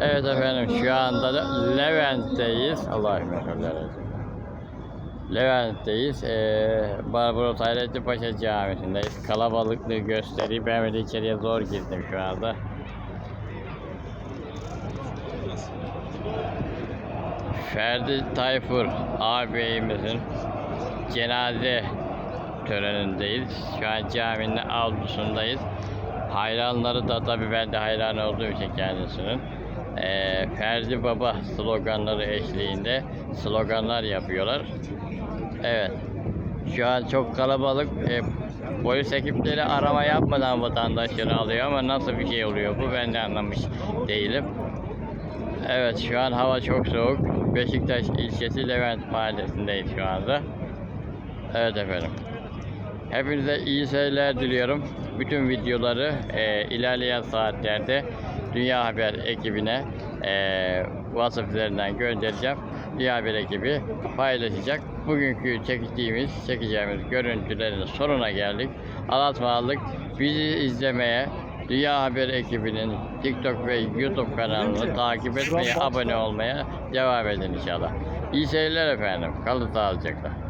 Evet efendim şu anda da Levent'teyiz. Allah'a emanet Levent'teyiz. Ee, Barbaros Hayrettin Paşa Camisi'ndeyiz. Kalabalıklığı göstereyim. Ben de içeriye zor girdim şu anda. Ferdi Tayfur ağabeyimizin cenaze törenindeyiz. Şu an caminin avlusundayız. Hayranları da tabii ben de hayran olduğum için kendisinin. Ee, Ferdi Baba sloganları eşliğinde sloganlar yapıyorlar. Evet. Şu an çok kalabalık. Ee, polis ekipleri arama yapmadan vatandaşları alıyor ama nasıl bir şey oluyor bu ben de anlamış değilim. Evet şu an hava çok soğuk. Beşiktaş ilçesi Levent mahallesindeyiz şu anda. Evet efendim. Hepinize iyi seyirler diliyorum. Bütün videoları e, ilerleyen saatlerde Dünya Haber ekibine e, WhatsApp üzerinden göndereceğim. Dünya Haber ekibi paylaşacak. Bugünkü çektiğimiz, çekeceğimiz görüntülerin sonuna geldik. Alatmalık bizi izlemeye Dünya Haber ekibinin TikTok ve YouTube kanalını takip etmeye, abone olmaya devam edin inşallah. İyi seyirler efendim. Kalın sağlıcakla.